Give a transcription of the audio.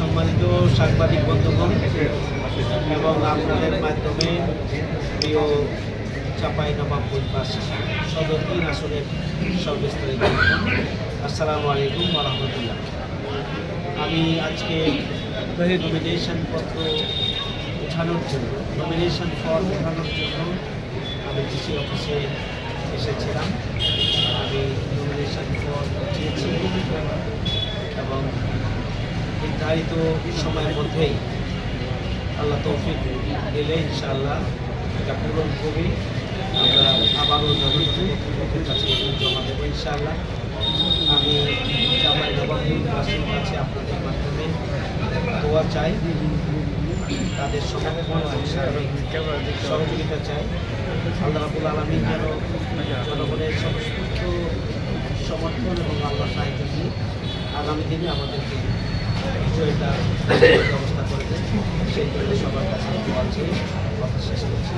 সম্মানিত সাংবাদিক বন্ধুগণ, এবং আপনাদের মাধ্যমে প্রিয় চাপাই নবাবপুরবাসী সদর তিন আসনের সর্বস্তরের জনগণ। আসসালামু আলাইকুম রহমতুল্লাহ আমি আজকে নমিনেশন পত্র উঠানোর জন্য নমিনেশন ফর্ম উঠানোর জন্য আমি ডিসি অফিসে এসেছিলাম। আমি নমিনেশন ফর্ম উঠিয়েছি এবং নির্ধারিত সময়ের মধ্যেই আল্লাহ তৌফিক দিলে ইনশাআল্লাহ এটা পূরণ করি আমরা আবারও কর্তৃপক্ষের কাছে জমা দেবো ইনশাআল্লাহ। আমি জামাই নবাবুলবাসীর কাছে আপনাদের চাই, তাদের সহযোগিতা চাই। আল্লাহ রাবুল আলমী যেন জনগণের সমস্ত সমর্থন এবং আল্লাহ সাহিত্য দিয়ে আগামী দিনে আমাদেরকে বিষয়টা ব্যবস্থা করে দেন। সেই জন্য সবার কাছে কথা শেষ করছি।